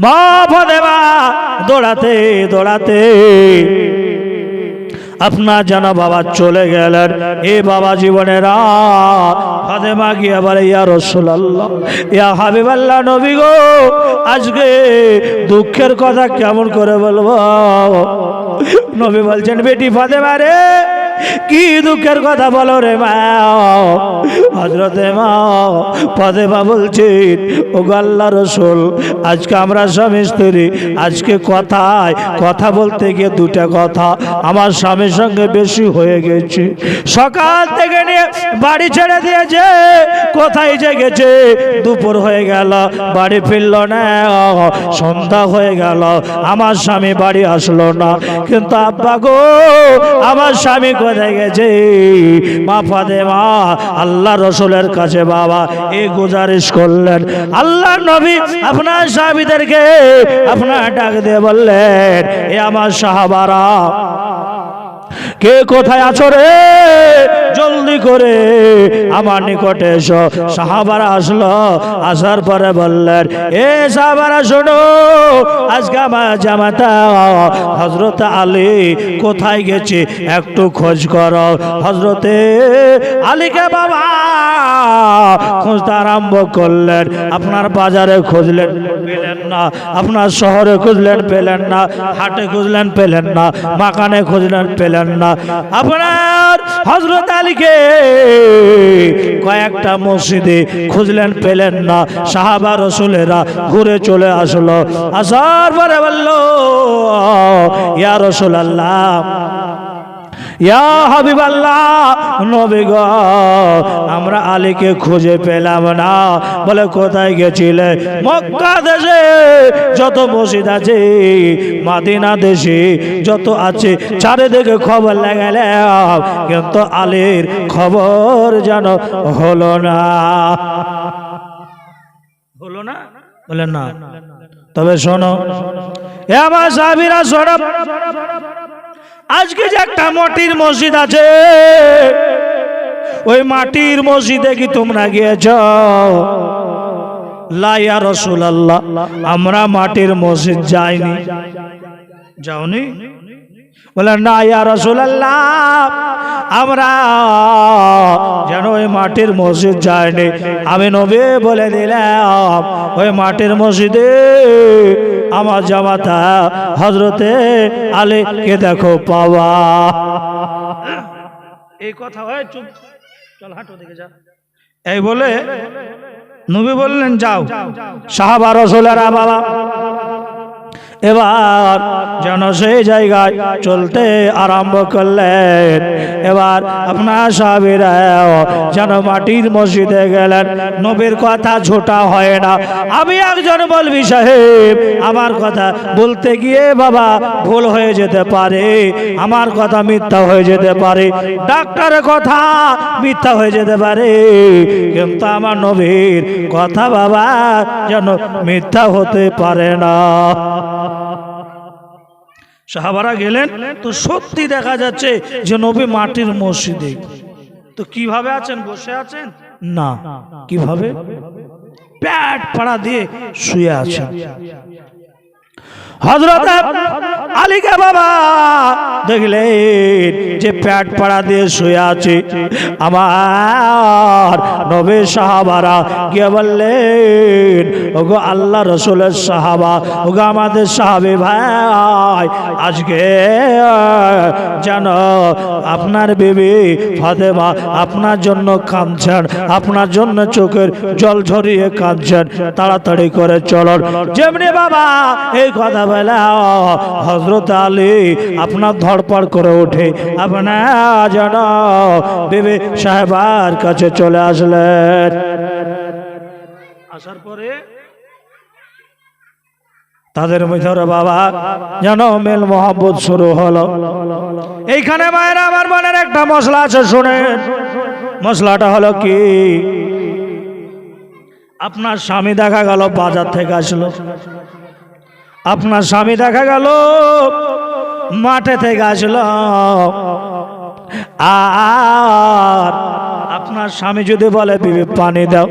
মা ফদেমা দৌড়াতে দৌড়াতে। আপনার যেন বাবা চলে গেলেন। এ বাবা জীবনের, ফাতেমা গিয়ে বলে, ইয়া রসুল্লাহ ইয়া হাবিবাল্লাহ নবী গো, আজকে দুঃখের কথা কেমন করে বলব? নবী বলছেন, বেটি ফাতেমা রে কি দুঃখের কথা বলো রে মা? হজরতে মা, ফাতেমা বলছেন ও আল্লাহ রসুল, আজকে আমরা স্বামী স্ত্রী, আজকে কথায় কথা বলতে গিয়ে দুটা কথা, আমার স্বামীর সঙ্গে বেশি হয়ে গেছে। সকাল থেকে নিয়ে বাড়ি ছেড়ে দিয়েছে, কোথায় যে গেছে? দুপুর হয়ে গেল, বাড়ি ফিরল না, সন্ধ্যা হয়ে গেল, আমার স্বামী বাড়ি আসলো না। কিন্তু আব্বা গো, আমার স্বামী কোথায় গেছে মা ফাদে আল্লাহ রসুলের কাছে বাবা, এ গুজারিশ করলেন। আল্লাহ নবী আপনার স্বামীদেরকে আপনার ডাক দিয়ে বললেন, এ আমার সাহাবারা, কে কোথায় আছো রে? জলদি করে আমার নিকটে এসো। সাহাবারা আসলো, আসার পরে বললেন, এ সাহাবারা, শোনো, আজকে আমার জামাতা হজরত আলী কোথায় গেছে? একটু খোঁজ করো। হজরতে আলীকে বাবা খুঁজতে আরম্ভ করলেন। আপনার বাজারে খুঁজলেন পেলেন না, আপনার শহরে খুঁজলেন পেলেন না, হাটে খুঁজলেন পেলেন না, মাকানে খুঁজলেন পেলেন না। আপনার হজরত আলীকে কয়েকটা মসজিদে খুঁজলেন, পেলেন না। সাহাবা রসুলেরা ঘুরে চলে আসলো। আসার পরে বলল, ইয়া রসুল আল্লাহ ইয়া হাবিবাল্লাহ নবী গো আমরা আলীকে খুঁজে পেলাম না। বলে কোথায় গেছিলে? মক্কা দেশে। যত মসজিদ আছে মাদিনা দেশে যত আছে চারিদিকে খবর লাগালাম কিন্তু আলীর খবর যেন হলো না। হলো না? বলে না। তবে শোনো এ আমার সাহাবীরা শোনো আজকে যে একটা মাটির মসজিদ আছে, ওই মাটির মসজিদে কি তোমরা গিয়েছ? লাইয়া রসুল আল্লাহ আমরা মাটির মসজিদ যাইনি। যাওনি? বলে না ইয়া রসুল আল্লাহ আমরা যেন ওই মাটির মসজিদ যায়নি আমি নবী বলে দিলাম ওই মাটির মসজিদে আমার জামাতা হজরতে আলীকে দেখো পাওয়া। এই কথা হয় চুপ চল হাঁটো দেখে যা। এই বলে নবী বললেন যাও সাহাবা রসুলেরা বাবা এবার যেন সেই জায়গায় চলতে আরম্ভ করলেন। এবার আপনার সাহাবিরা যেন মাটির মসজিদে গেলেন। নবীর কথা ছোটা হয় না। আমি একজন বলবি সাহেব, আমার কথা বলতে গিয়ে বাবা ভুল হয়ে যেতে পারে, আমার কথা মিথ্যা হয়ে যেতে পারে, ডাক্তারের কথা মিথ্যা হয়ে যেতে পারে। কিন্তু আমার নবীর কথা বাবা যেন মিথ্যা হতে পারে না। সাহাবারা গেলেন, তো সত্যি দেখা যাচ্ছে যে নবী মাটির মসজিদে। তো কীভাবে আছেন? বসে আছেন? না। কীভাবে? প্যাট পাড়া দিয়ে শুয়ে আছেন। হজরত আলীকে বাবা দেখলেন যে প্যাট পাড়া দিয়ে শুয়ে আছে। আমার নবী সাহাবারা গিয়ে বললেন, ওগো আল্লাহ রসুলের সাহাবা, ওগো আমাদের সাহাবি ভাই, আজকে যেন আপনার বেবি ফাতেমা আপনার জন্য কাঁদছেন, আপনার জন্য চোখের জল ঝরিয়ে কাঁদছেন, তাড়াতাড়ি করে চলন। যেমনি বাবা এই কথা হজরত আলী আপনার ধরপড় করে ওঠে। আপনার যেন বেবি সাহেবার কাছে চলে আসলেন। আসার পরে তাদের ভিতরে বাবা, যেন মেল মোহাম্মদ শুরু হলো। এইখানে মায়েরা আমার মনের একটা মশলা আছে শুনে মশলাটা হলো কি? আপনার স্বামী দেখা গেল বাজার থেকে আসলো। আপনার স্বামী দেখা গেল, মাঠে থেকে আসলো। আর আপনার স্বামী যদি বলে, বিবি, পানি দাও।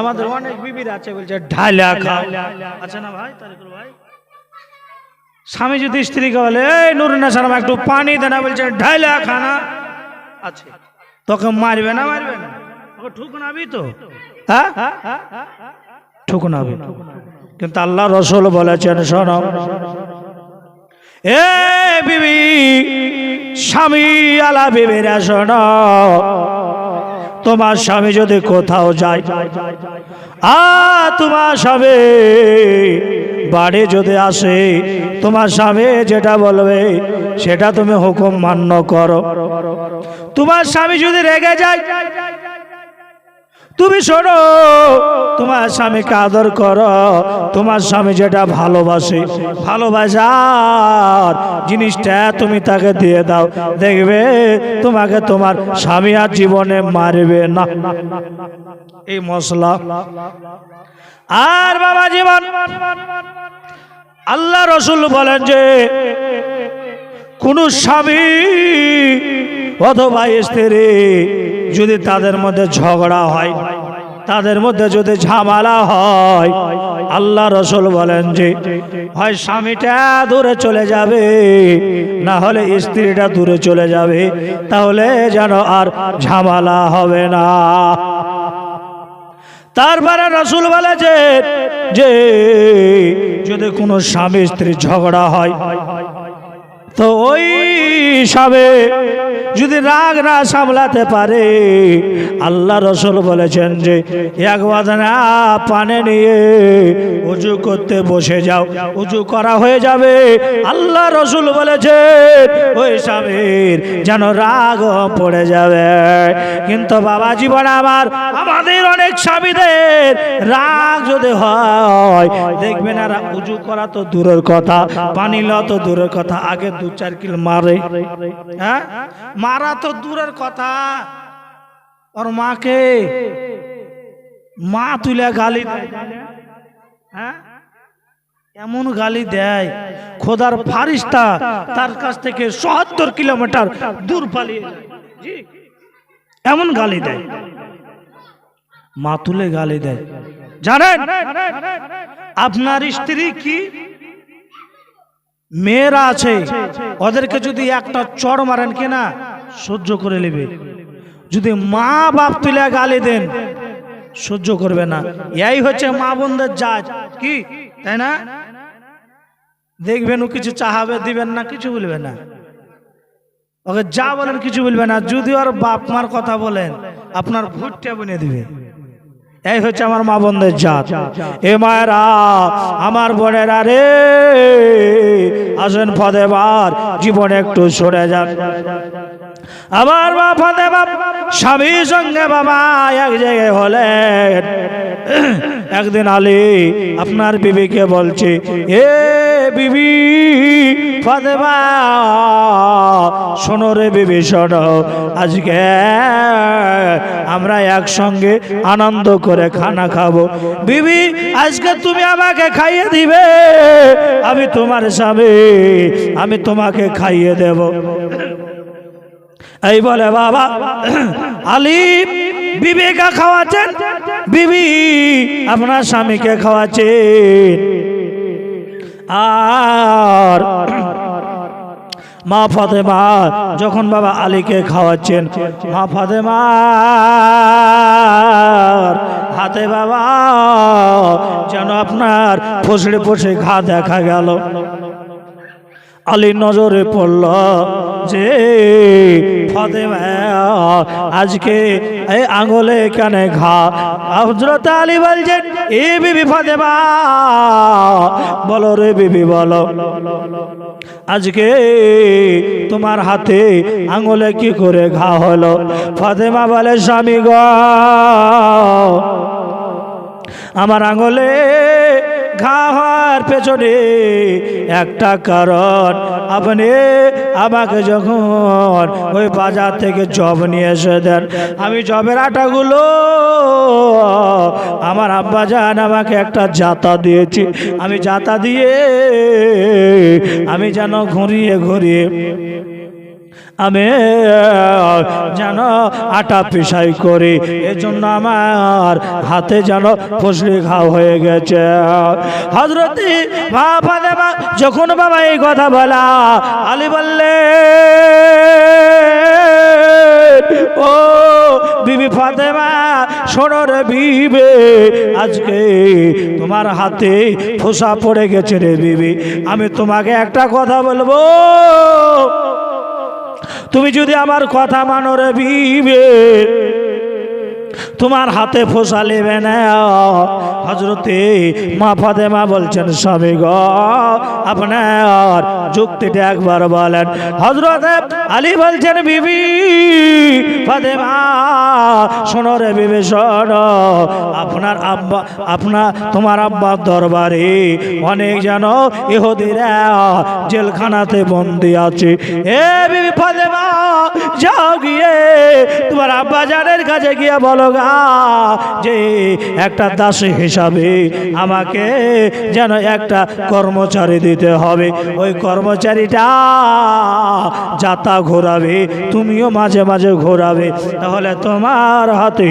আমাদের অনেক বিবির আছে, বলছে, ঢাইলা খাও আচ্ছা না ভাই ভাই? স্বামী যদি স্ত্রীকে বলে, এই নুরুন্না সালাম একটু পানি দে না, বলছে, ঢাইলা খানা আছে তোকে মারবে না মারবে না? ঠুকনাবি তো? হ্যাঁ? ঠুকনাবি। কিন্তু আল্লাহ রসুল বলেছেন, শোনো। এ বিবি, স্বামী আলা বিবিরা, শোনো। তোমার স্বামী যদি কোথাও যায়, আ, তোমার স্বামী বাড়ি যদি আসে, তোমার স্বামী যেটা বলবে, সেটা তুমি হুকুম মান্য করো। তোমার স্বামী যদি রেগে যায় তুমি শোনো, তোমার স্বামীকে আদর করো, তোমার স্বামী যেটা ভালোবাসে ভালোবাসার জিনিসটা তুমি তাকে দিয়ে দাও। দেখবে তোমাকে তোমার স্বামী আর জীবনে মারবে না। এই মশলা। আর বাবা জীবন, আল্লাহ রসুল বলেন যে, কোন স্বামী অথবা স্ত্রী যদি তাদের মধ্যে ঝগড়া হয়, তাদের মধ্যে যদি ঝামেলা হয়, আল্লাহ রসুল বলেন যে, হয় স্বামীটা দূরে চলে যাবে, না হলে স্ত্রীটা দূরে চলে যাবে, তাহলে যেন আর ঝামেলা হবে না। তারপরে রসুল বলেছে যে যদি কোনো স্বামী স্ত্রী ঝগড়া হয় তো ওই সবে যদি রাগ না সামলাতে পারে, আল্লাহ রসুল বলেছেন যে, এক পানে নিয়ে উজু করতে বসে যাও, উজু করা হয়ে যাবে। আল্লাহ রসুল বলেছেন, ওই স্বামীর যেন রাগ পড়ে যাবে। কিন্তু বাবা জীবন আমার, আমাদের অনেক স্বামীদের রাগ যদি হয়, দেখবেন আর উজু করা তো দূরের কথা, পানি লওয়া তো দূরের কথা, আগে দু চার কিল মারে। হ্যাঁ? মারা তো দূরের কথা। ওর মাকে মা তুলে গালি হ্যাঁ? এমন গালি দেয়, খোদার ফারিস্তা তার কাছ থেকে সত্তর কিলোমিটার দূর পালিয়ে এমন গালি দেয়। মা তুলে গালি দেয়। জানেন, আপনার স্ত্রী কি? মেয়েরা আছে, ওদেরকে যদি একটা চড় মারেন কিনা, সহ্য করে নেবে। যদি মা বাপ তুলে গালি দেন, সহ্য করবে না। এই হচ্ছে মা বোনদের জাজ কি? তাই না? দেখবেন ও কিছু চাহাবে, দিবেন না, কিছু বলবে না। ওকে যা বলেন, কিছু বলবে না। যদি ওর বাপ মার কথা বলেন, আপনার ভুটটা বনে দিবে। এই হচ্ছে আমার মা বোনদের জাত। এ মায়েরা, আমার বোনেরা রে, আসেন ফদেবার জীবনে একটু সরে যান। আমার মা ফদেবা স্বামীর সঙ্গে বাবা এক জায়গায় হলেন। একদিন আলী, আপনার বিবিকে বলছে, এ বিবি ফাতেমা, শোনো রে শোনো। আজকে আমরা একসঙ্গে আনন্দ করে খানা খাব। বিবি, আজকে তুমি আমাকে খাইয়ে দিবে। আমি তোমার স্বামী, আমি তোমাকে খাইয়ে দেব। এই বলে বাবা, আলী বিবেকা খাওয়াচ্ছেন? বিবি, আপনার স্বামীকে খাওয়াচ্ছেন। আর মা ফাতেমা যখন বাবা আলীকে খাওয়াচ্ছেন, মা ফাতেমা হাতে বাবা যেন আপনার ফসড়ে ফসে ঘা দেখা গেল। আলীর নজরে পড়ল যে ফাতেমা, আজকে এই আঙুলে কানে ঘা। হজরত আলী বলছেন, এ বিবি ফাতেমা, বলো রে বিবি, বলো। আজকে তোমার হাতে আঙুলে কি করে ঘা হলো? ফাতেমা বলে, স্বামী গ, আমার আঙুলে ঘা পেছনে একটা কারণ। আপনি আমাকে যখন ওই বাজার থেকে জব নিয়ে এসে দেন, আমি জবের আটাগুলো আমার আব্বা যান আমাকে একটা জাতা দিয়েছি। আমি জাতা দিয়ে আমি যেন ঘুরিয়ে ঘুরিয়ে আমি যেন আটা পিসাই করি, এজন্য আমার হাতে যেন ফসলি ঘাও হয়ে গেছে। হজরতি মা ফাতেমা যখন বাবা এই কথা বলা, আলী বললে ও বিবি ফাতেমা, শোনো রে বিবে, আজকে তোমার হাতে ফোসা পড়ে গেছে রে বিবি। আমি তোমাকে একটা কথা বলব তুমি যদি আমার কথা মানো রে বিবে তোমার হাতে ফোসা নেবে হজরতে মা ফাতেমা বলছেন, স্বামী গ, আপনার যুক্তিটা একবার বলেন। হজরত আলী বলছেন, বিবি ফাতেমা, শোনো রে বিবি আপনার আব্বা, আপনার, তোমার আব্বার দরবারে অনেক যেন ইহুদিরা জেলখানাতে বন্দি আছে। এ বিবি ফাতেমা, যাও গিয়ে তোমার আব্বা জানের কাছে গিয়ে বলো গা যে একটা দাসী হিসাবে আমাকে যেন একটা কর্মচারী দিতে হবে। ওই কর্মচারীটা যাতা ঘোরাবে তুমিও মাঝে মাঝে ঘোরাবে তাহলে তোমার হাতে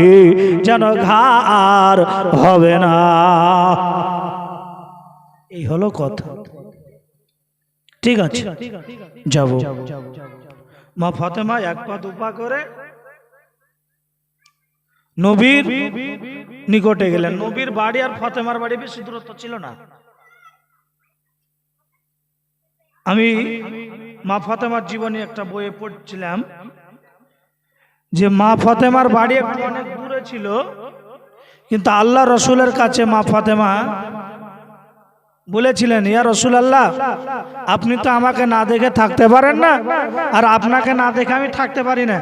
যেন ঘা আর হবে না। এই হলো কথা। ঠিক আছে যাব। মা ফাতেমা এক পা দুপা করে নবীর নিকটে গেলেন। নবীর বাড়ি আর ফতেমার বাড়ি বেশি দূরত্ব ছিল না। আমি মা ফতেমার জীবনে একটা বইয়ে পড়ছিলাম যে মা ফতেমার বাড়ি একটু অনেক দূরে ছিল কিন্তু আল্লাহ রসুলের কাছে মা ফতেমা বলেছিলেন ইয়া রসুল আল্লাহ আপনি তো আমাকে না দেখে থাকতে পারেন না আর আপনাকে না দেখে আমি থাকতে পারি না।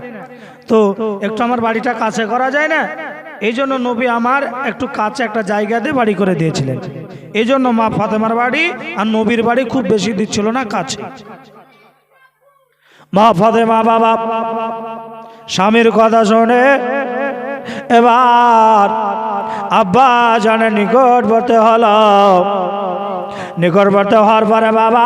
তো একটু আমার বাড়িটা কাছে করা যায় না? এই জন্য নবী আমার একটু কাছে একটা জায়গাতে বাড়ি করে দিয়েছিলেন। এই জন্য মা ফাতেমার বাড়ি আর নবীর বাড়ি খুব বেশি দিচ্ছিল না কাছে। মা ফাতেমা বাবা, স্বামীর কথা শোনে। এবার আব্বা জানে নিকটবর্তী হলো। নিকটবর্তী হওয়ার পরে বাবা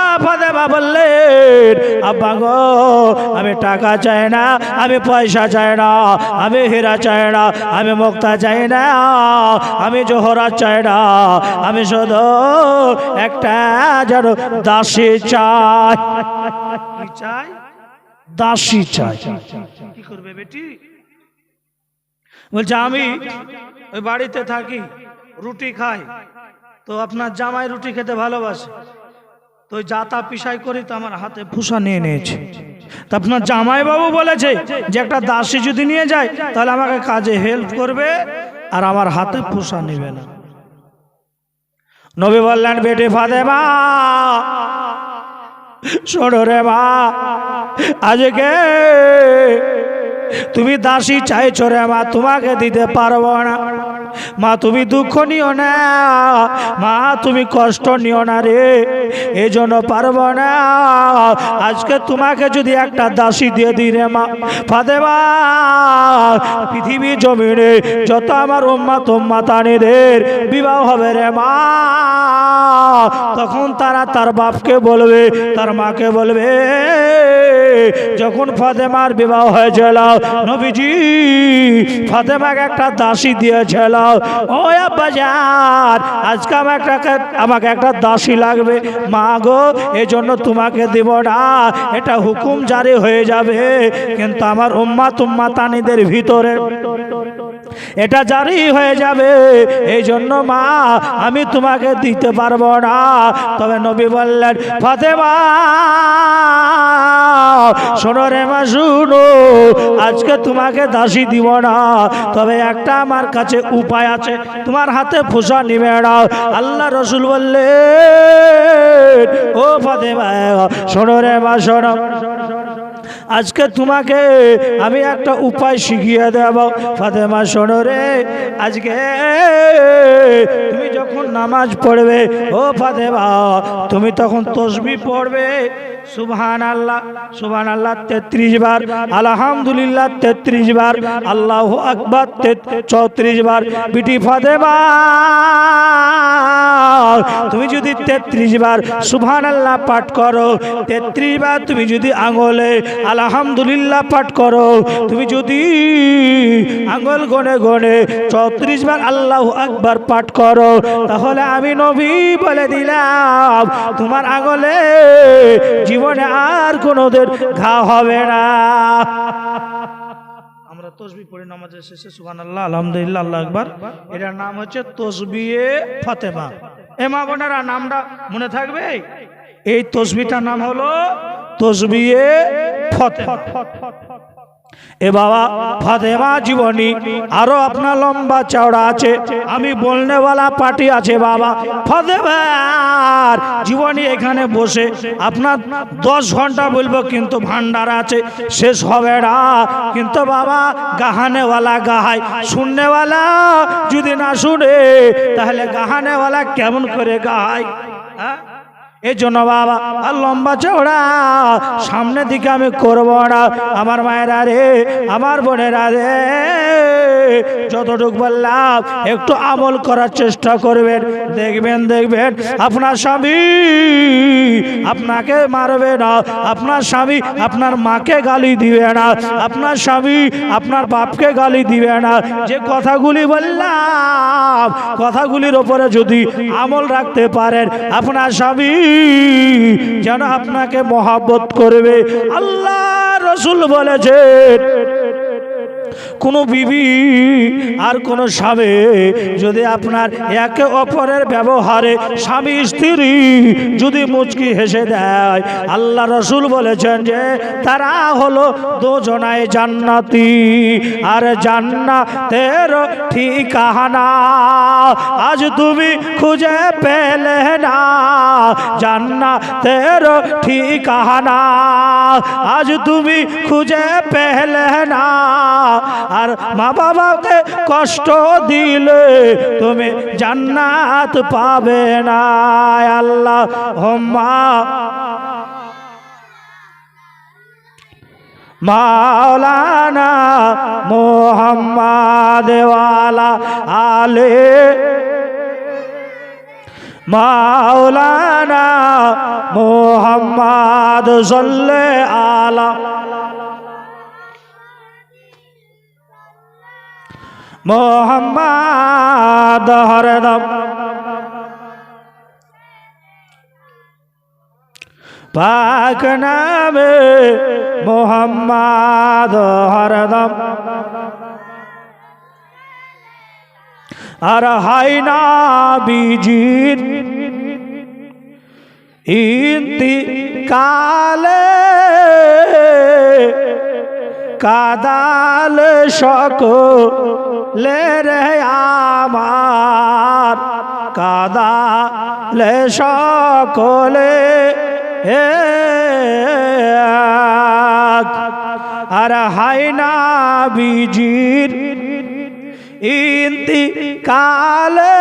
ফাতেমা বললেন আব্বা গো আমি টাকা চাই না আমি পয়সা চাই না আমি হীরা চাই না আমি মুক্তা চাই না আমি জোহরা চাই না আমি শুধু একটা যেন দাসী চাই। চাই? দাসী চাই। কি করবে বেটি? বলছে আমি ওই বাড়িতে থাকি রুটি খাই। তো আপনার জামাই রুটি খেতে ভালোবাসে। তো ওই জাতা পিসাই করি তো আমার হাতে ফুসা নিয়ে নিয়েছে। তা আপনার জামাই বাবু বলেছে যে একটা দাসী যদি নিয়ে যায়, তাহলে আমাকে কাজে হেল্প করবে আর আমার হাতে ফুসা নেবে না। নবী বললেন, বেটে ফাতেমা, শোনো রে মা, আজকে তুমি দাসী চাইছো রে মা, তোমাকে দিতে পারব না। মা, তুমি দুঃখ নিও না। মা, তুমি কষ্ট নিও না রে। এই জন্য পারব না। আজকে তোমাকে যদি একটা দাসী দিয়ে দিই রে মা, ফাতেমা, পৃথিবী জমিনে যত আমার উম্মা তোমা তানিদের বিবাহ হবে রে মা, তখন তারা তার বাপকে বলবে, তার মাকে বলবে, যখন ফাতেমার বিবাহ হয়ে হয়েছিল, নবীজি, ফাতেমাকে একটা দাসী দিয়েছিল ও বাজার আজকে আমার একটা আমাকে একটা দাসী লাগবে। মা গো এই জন্য তোমাকে দেব না। এটা হুকুম জারি হয়ে যাবে। কিন্তু আমার উম্মা তুম্মা তানিদের ভিতরে এটা জারি হয়ে যাবে। এই জন্য মা, আমি তোমাকে দিতে পারব না। তবে নবী বললেন, ফাতেমা, শোনো রে মা, শুনো। আজকে তোমাকে দাসী দিব না। তবে একটা আমার কাছে উপায় আছে। তোমার হাতে ফোসা নিবে না। আল্লাহ রসুল বললে ও ফাতেমা, শোনো রে মা, শোনো। আজকে তোমাকে আমি একটা উপায় শিখিয়ে দেব। ফাতেমা, শোনো রে, আজকে তুমি যখন নামাজ পড়বে, ও ফাতেমা, তুমি তখন তসবি পড়বে। সুবহান আল্লাহ সুবহান আল্লাহ তেত্রিশ বার, আলহামদুলিল্লাহ, তেত্রিশ বার, আল্লাহ আকবর চৌত্রিশ বার। বিটি ফাতেমা, তুমি যদি তেত্রিশ বার সুবহান আল্লাহ পাঠ করো, তেত্রিশ বার তুমি যদি আঙলে আলহামদুলিল্লাহ পাঠ করো। তুমি যদি আঙুল গনে গনে চৌত্রিশ বার আল্লাহ আকবার পাঠ করো, তাহলে আমি নবী বলে দিলাম, তোমার আঙুলে জীবনে আর কোনোদের ঘা হবে না। আমরা তসবি এটার নাম হচ্ছে বোনেরা, নামটা মনে থাকবে? এই তসবিটার নাম হলো তসবিয়ে ফতেমা এ বাবা, ফাতেমা জীবনী, আরও আপনার লম্বা চওড়া আছে। আমি বলনেওয়ালা পার্টি আছে বাবা। ফাতেমার জীবনী এখানে বসে। আপনার দশ ঘণ্টা বলব কিন্তু ভান্ডার আছে। শেষ হবে না। কিন্তু বাবা, গাহানেওয়ালা গাহায় শুননেওয়ালা যদি না শুনে, তাহলে গাহানেওয়ালা কেমন করে গাহায় হ্যাঁ? এই জন্য বাবা, আর লম্বা চওড়া, সামনের দিকে আমি করব না। আমার মায়েরা রে, আমার বোনেরা রে, যতটুকু বললাম, একটু আমল করার চেষ্টা করবেন। দেখবেন দেখবেন, আপনার স্বামী আপনাকে মারবে না, আপনার স্বামী আপনার মাকে গালি দিবে না, আপনার স্বামী আপনার বাপকে গালি দিবে না। যে কথাগুলি বললাম, কথাগুলির ওপরে যদি আমল রাখতে পারেন, আপনার স্বামী যেন আপনাকে মহাব্বত করবে। আল্লাহ রসুল বলেছেন কোনো বিবি আর কোনো স্বামী যদি আপনার একে অপরের ব্যবহারে স্বামী স্ত্রী যদি মুচকি হেসে দেয়, আল্লাহ রসুল বলেছেন যে তারা হলো দুজনায় জান্নাতি। আর জান্নাতের ঠিকানা আজ তুমি খুঁজে পেলে না। জান্নাতের ঠিকানা আজ তুমি খুঁজে পেলে না। আর মা বাবাকে কষ্ট দিলে তুমি জান্নাত পাবে না। আল্লাহ, হোম্মা। মাওলানা মোহাম্মদ ওয়ালা আলে। মাওলানা মোহাম্মদ সল্লে আলা। মোহাম্মদ হরদম পাক নামে মোহাম্মদ হরদম আর হাই না বিজির ইন্তি কালে কাদাল সকলে রে আমার কাদালে সকলে হে আর হাইনা বিজির ইন্তি কালে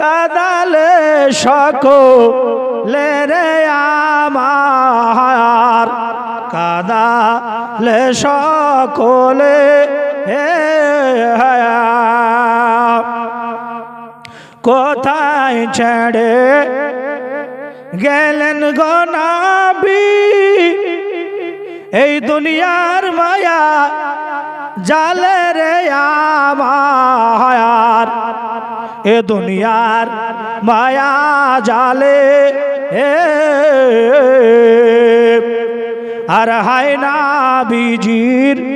কাদালে সকলে রে আমার, কাদালে সকলে হে কোথায় ছেড়ে গেলেন গনাবি এই দুনিয়ার মায়া জালে রে আমার। এ দুনিয়ার মায়া জালে হে। আর হায় না বিজির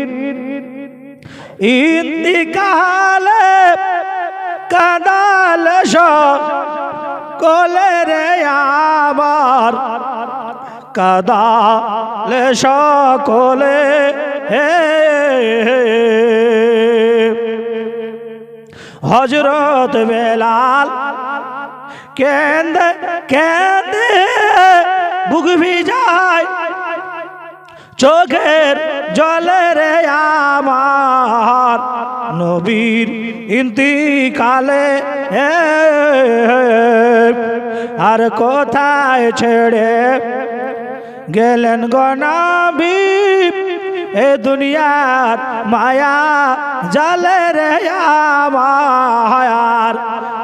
ইন্দিকালে কাদাল কলে রে আমার কাদালে সকলে হে হজরত বেলাল কেন্দে কেন্দে বুক ভিজায় চোখের জলে রে আমার নবীর ইন্তিকালে আর কোথায় ছেড়ে গেলেন গনাবি এ দুনিয়ার মায়া জালে রে আমার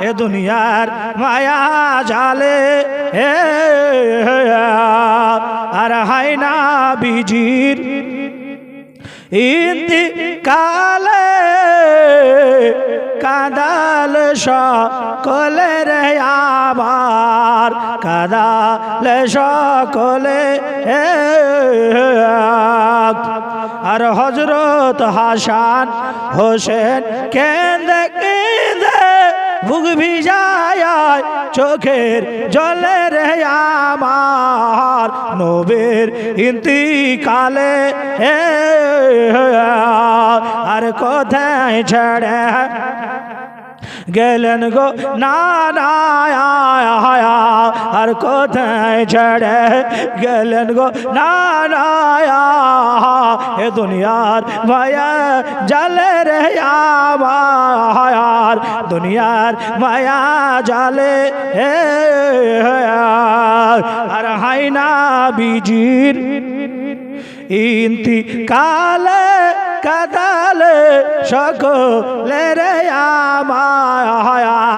এ দুনিয়ার মায়া জালে এ আর হাইনা বিজির ইন্দি কালে কাদাল সকলে রে আমার কাদাল সকলে আর হজরত হাসান হোসেন কেন্দে কেন্দে বুক ভিজায় চোখের জলে রে আমার নবের ইন্তিকালে। আর কোথায় ছেড়ে? গেলেন গো না আর কোথায় ছেড়ে গেলেন গো না এ দুনিয়ার মায়া জালে রে আমার দুনিয়ার মায়া জালে হে আর হাইনা বিজির ইন্তি কালে কাদালে সকলের আমায়া আমা